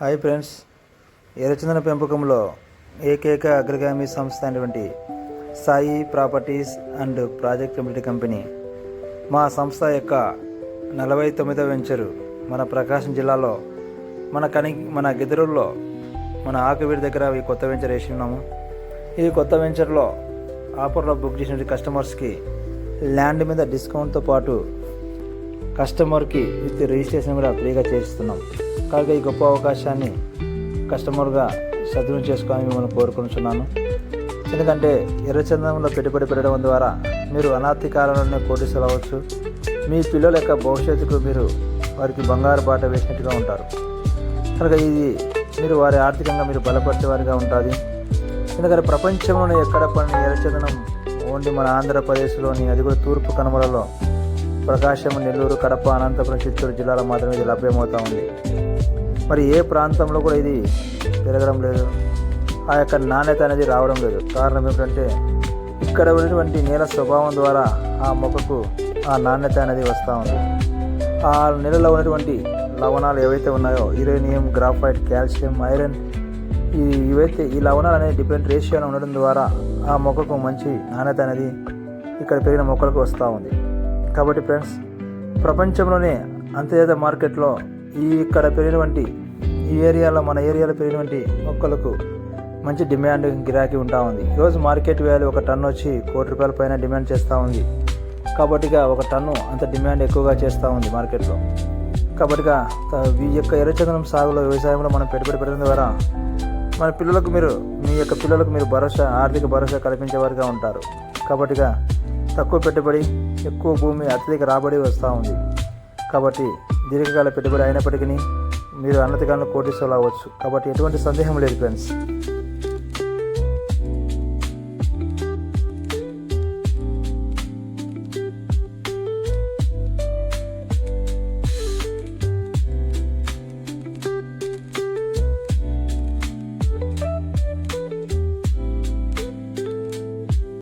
Hi friends ఎర్రచందన పెంపకంలో ఏకైక అగ్రగామి సంస్థ అయినటువంటి Sai properties and project limited company. మా సంస్థ యొక్క నలభై తొమ్మిదవ వెంచరు మన ప్రకాశం జిల్లాలో మన కని మన గెదురుల్లో మన ఆకువీడి దగ్గర ఈ కొత్త వెంచర్ వేసి ఉన్నాము. ఈ కొత్త వెంచర్లో ఆఫర్లో బుక్ చేసిన కస్టమర్స్కి ల్యాండ్ మీద డిస్కౌంట్తో పాటు కస్టమర్కి విత్ రిజిస్ట్రేషన్ కూడా ఫ్రీగా చేస్తున్నాం. కాగా ఈ గొప్ప అవకాశాన్ని కస్టమర్గా సద్వినియోగం చేసుకోవాలని మిమ్మల్ని కోరుకుంటున్నాను. ఎందుకంటే ఎర్రచందనంలో పెట్టుబడి పెట్టడం ద్వారా మీరు అనాథి కాలంలోనే కోటీసులు అవ్వచ్చు మీ పిల్లల యొక్క భవిష్యత్తుకు మీరు వారికి బంగారు బాట వేసినట్టుగా ఉంటారు. కనుక ఇది మీరు వారి ఆర్థికంగా మీరు బలపరిచేవారిగా ఉంటుంది. ఎందుకంటే ప్రపంచంలోనే ఎక్కడ పని ఎర్రచందనం ఓన్లీ మన ఆంధ్రప్రదేశ్లోని అది కూడా తూర్పు కనుమలలో ప్రకాశం నెల్లూరు కడప అనంతపురం చిత్తూరు జిల్లాలో మాత్రమే ఇది లభ్యమవుతూ ఉంది. మరి ఏ ప్రాంతంలో కూడా ఇది పెరగడం లేదు. ఆ యొక్క నాణ్యత అనేది రావడం లేదు. కారణం ఏమిటంటే ఇక్కడ ఉన్నటువంటి నేల స్వభావం ద్వారా ఆ మొక్కకు ఆ నాణ్యత అనేది వస్తూ ఉంది. ఆ నెలలో ఉన్నటువంటి లవణాలు ఏవైతే ఉన్నాయో యురేనియం గ్రాఫైట్ కాల్షియం ఐరన్ ఈ ఇవైతే ఈ లవణాలు అనేది డిపెండ్ రేషియోలో ఉండడం ద్వారా ఆ మొక్కకు మంచి నాణ్యత అనేది ఇక్కడ పెరిగిన మొక్కలకు వస్తూ ఉంది. కాబట్టి ఫ్రెండ్స్ ప్రపంచంలోనే అంతర్జాతీయ మార్కెట్లో ఈ ఇక్కడ పెరిగినటువంటి ఈ ఏరియాలో మన ఏరియాలో పెరిగినటువంటి మొక్కలకు మంచి డిమాండ్ గిరాకీ ఉంటా ఉంది. ఈరోజు మార్కెట్ వాల్యూ ఒక టన్ను వచ్చి కోటి రూపాయల పైన డిమాండ్ చేస్తూ ఉంది. కాబట్టిగా ఒక టన్ను అంత డిమాండ్ ఎక్కువగా చేస్తూ ఉంది మార్కెట్లో. కాబట్టిగా ఈ యొక్క ఎర్రచందనం సాగులో వ్యవసాయంలో మనం పెట్టుబడి పెట్టడం ద్వారా మన పిల్లలకు మీరు మీ యొక్క పిల్లలకు మీరు భరోసా ఆర్థిక భరోసా కల్పించేవారుగా ఉంటారు. కాబట్టిగా తక్కువ పెట్టుబడి ఎక్కువ భూమి అత్యధిక రాబడి వస్తూ ఉంది. కాబట్టి దీర్ఘకాల పెట్టుబడి అయినప్పటికీ మీరు అన్నతికాలను కోటీసులు అవ్వచ్చు. కాబట్టి ఎటువంటి సందేహం లేదు ఫ్రెండ్స్